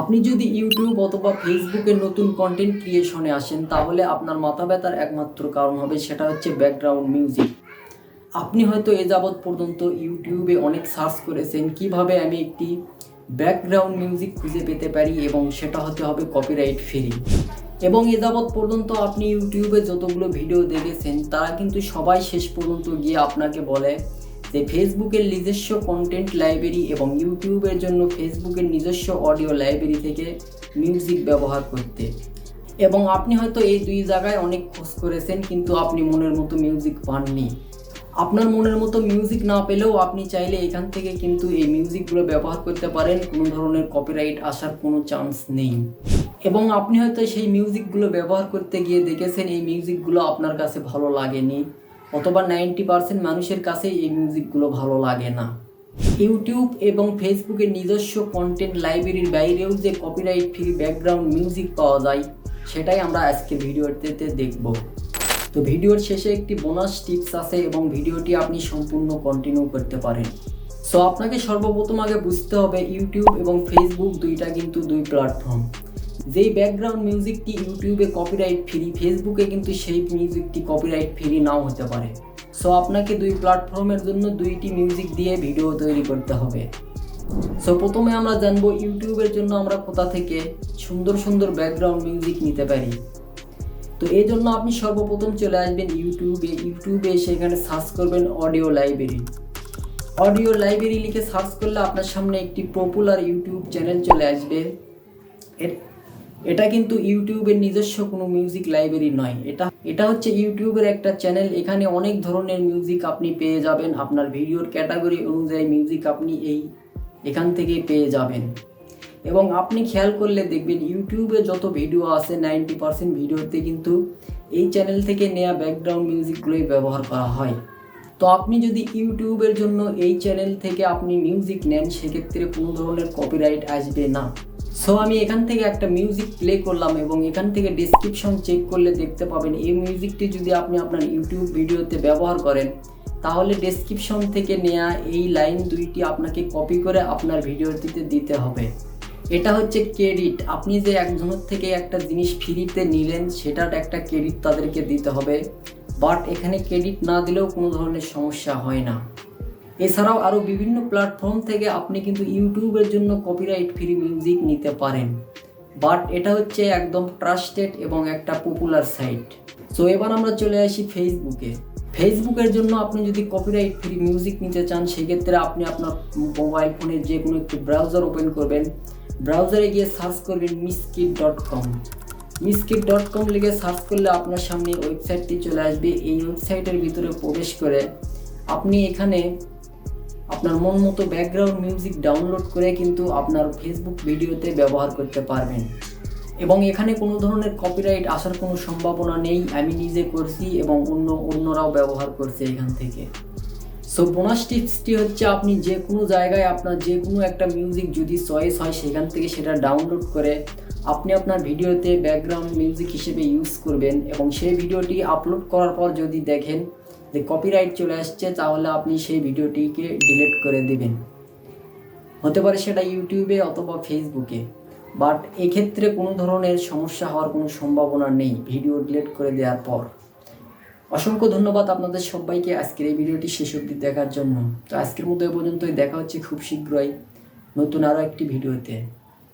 আপনি যদি ইউটিউব অথবা ফেসবুকে নতুন কন্টেন্ট ক্রিয়েশনে আসেন, তাহলে আপনার মাথা ব্যথার একমাত্র কারণ হবে সেটা হচ্ছে ব্যাকগ্রাউন্ড মিউজিক আপনি হয়তো এ যাবৎ পর্যন্ত ইউটিউবে অনেক সার্চ করেছেন, কীভাবে আমি একটি ব্যাকগ্রাউন্ড মিউজিক খুঁজে পেতে পারি এবং সেটা হতে হবে কপিরাইট ফ্রি এবং এ যাবৎ পর্যন্ত আপনি ইউটিউবে যতগুলো ভিডিও দেখেছেন, তারা কিন্তু সবাই শেষ পর্যন্ত গিয়ে আপনাকে বলে যে ফেসবুকের নিজস্ব কন্টেন্ট লাইব্রেরি এবং ইউটিউবের জন্য ফেসবুকের নিজস্ব অডিও লাইব্রেরি থেকে মিউজিক ব্যবহার করতে। এবং আপনি হয়তো এই দুই জায়গায় অনেক খোঁজ করেছেন, কিন্তু আপনি মনের মতো মিউজিক পাননি। আপনার মনের মতো মিউজিক না পেলেও আপনি চাইলে এখান থেকে কিন্তু এই মিউজিকগুলো ব্যবহার করতে পারেন, কোনো ধরনের কপিরাইট আসার কোনো চান্স নেই। এবং আপনি হয়তো সেই মিউজিকগুলো ব্যবহার করতে গিয়ে দেখেছেন, এই মিউজিকগুলো আপনার কাছে ভালো লাগেনি। অথবা নাইনটি পার্সেন্ট মানুষের কাছে এই মিউজিকগুলো ভালো লাগে না। ইউটিউব এবং ফেসবুকের নিজস্ব কন্টেন্ট লাইব্রেরির বাইরেও যে কপিরাইট ফ্রি ব্যাকগ্রাউন্ড মিউজিক পাওয়া যায়, সেটাই আমরা আজকে ভিডিওটিতে দেখব। তো ভিডিওর শেষে একটি বোনাস টিপস আছে এবং ভিডিওটি আপনি সম্পূর্ণ কন্টিনিউ করতে পারেন। সো আপনাকে সর্বপ্রথম আগে বুঝতে হবে, ইউটিউব এবং ফেসবুক দুইটা কিন্তু দুই প্ল্যাটফর্ম যেই ব্যাকগ্রাউন্ড মিউজিকটি ইউটিউবে কপিরাইট ফ্রি ফেসবুকে কিন্তু সেই মিউজিকটি কপিরাইট ফ্রি নাও হতে পারে। সো আপনাকে দুই প্ল্যাটফর্মের জন্য দুইটি মিউজিক দিয়ে ভিডিও তৈরি করতে হবে। সো প্রথমে আমরা জানব ইউটিউবের জন্য আমরা কোথা থেকে সুন্দর সুন্দর ব্যাকগ্রাউন্ড মিউজিক নিতে পারি। তো এই জন্য আপনি সর্বপ্রথম চলে আসবেন ইউটিউবে ইউটিউবে এসে এখানে সার্চ করবেন অডিও লাইব্রেরি অডিও লাইব্রেরি লিখে সার্চ করলে আপনার সামনে একটি পপুলার ইউটিউব চ্যানেল চলে আসবে। এর- এটা কিন্তু ইউটিউবের নিজস্ব কোনো মিউজিক লাইব্রেরি নয়। এটা এটা হচ্ছে ইউটিউবের একটা চ্যানেল এখানে অনেক ধরনের মিউজিক আপনি পেয়ে যাবেন। আপনার ভিডিওর ক্যাটাগরি অনুযায়ী মিউজিক আপনি এই, এখান থেকে পেয়ে যাবেন। এবং আপনি খেয়াল করলে দেখবেন ইউটিউবে যত ভিডিও আছে নাইনটি পার্সেন্ট ভিডিওতে কিন্তু এই চ্যানেল থেকে নেওয়া ব্যাকগ্রাউন্ড মিউজিকগুলোই ব্যবহার করা হয়। তো আপনি যদি ইউটিউবের জন্য এই চ্যানেল থেকে আপনি মিউজিক নেন, সেক্ষেত্রে কোনো ধরনের কপিরাইট আসবে না। সো আমি এখান থেকে একটা মিউজিক প্লে করলাম এবং এখান থেকে ডিসক্রিপশন চেক করলে দেখতে পাবেন, এই মিউজিকটি যদি আপনি আপনার ইউটিউব ভিডিওতে ব্যবহার করেন, তাহলে ডেসক্রিপশন থেকে নেওয়া এই লাইন দুইটি আপনাকে কপি করে আপনার ভিডিওটিতে দিতে হবে। এটা হচ্ছে ক্রেডিট আপনি যে একজনের থেকে একটা জিনিস ফ্রিতে নিলেন, সেটার একটা ক্রেডিট তাদেরকে দিতে হবে। বাট এখানে ক্রেডিট না দিলেও কোনো ধরনের সমস্যা হয় না। এছাড়াও আরও বিভিন্ন প্ল্যাটফর্ম থেকে আপনি কিন্তু ইউটিউবের জন্য কপিরাইট ফ্রি মিউজিক নিতে পারেন। বাট এটা হচ্ছে একদম ট্রাস্টেড এবং একটা পপুলার সাইট সো এবার আমরা চলে আসি ফেসবুকে ফেসবুকের জন্য আপনি যদি কপিরাইট ফ্রি মিউজিক নিতে চান, সেক্ষেত্রে আপনি আপনার মোবাইল ফোনের যে কোনো একটি ব্রাউজার ওপেন করবেন। ব্রাউজারে গিয়ে সার্চ করবেন মিসকিট ডট কম মিসকিট ডট কম লিখে সার্চ করলে আপনার সামনে ওয়েবসাইটটি চলে আসবে। এই ওয়েবসাইটের ভিতরে প্রবেশ করে আপনি এখানে আপনার মন মতো ব্যাকগ্রাউন্ড মিউজিক ডাউনলোড করে কিন্তু আপনার ফেসবুক ভিডিওতে ব্যবহার করতে পারবেন। এবং এখানে কোনো ধরনের কপিরাইট আসার কোনো সম্ভাবনা নেই, আমি নিজে করছি এবং অন্য, অন্যরাও ব্যবহার করছে এখান থেকে। সো বোনাস টিপসটি হচ্ছে আপনি যে কোনো জায়গায় আপনার যে কোনো একটা মিউজিক যদি চয়েস হয় সেখান থেকে সেটা ডাউনলোড করে আপনি আপনার ভিডিওতে ব্যাকগ্রাউন্ড মিউজিক হিসেবে ইউজ করবেন এবং সেই ভিডিওটি আপলোড করার পর যদি দেখেন যে কপিরাইট চলে আসছে, তাহলে আপনি সেই ভিডিওটিকে ডিলিট করে দিবেন। হতে পারে সেটা ইউটিউবে অথবা ফেসবুকে। বাট এক্ষেত্রে কোনো ধরনের সমস্যা হওয়ার কোনো সম্ভাবনা নেই, ভিডিও ডিলিট করে দেওয়ার পর। অসংখ্য ধন্যবাদ আপনাদের সবাইকে আজকের এই ভিডিওটি শেষ অবধি দেখার জন্য। তো আজকের মতো এ পর্যন্তই, দেখা হচ্ছে খুব শীঘ্রই নতুন আরও একটি ভিডিওতে।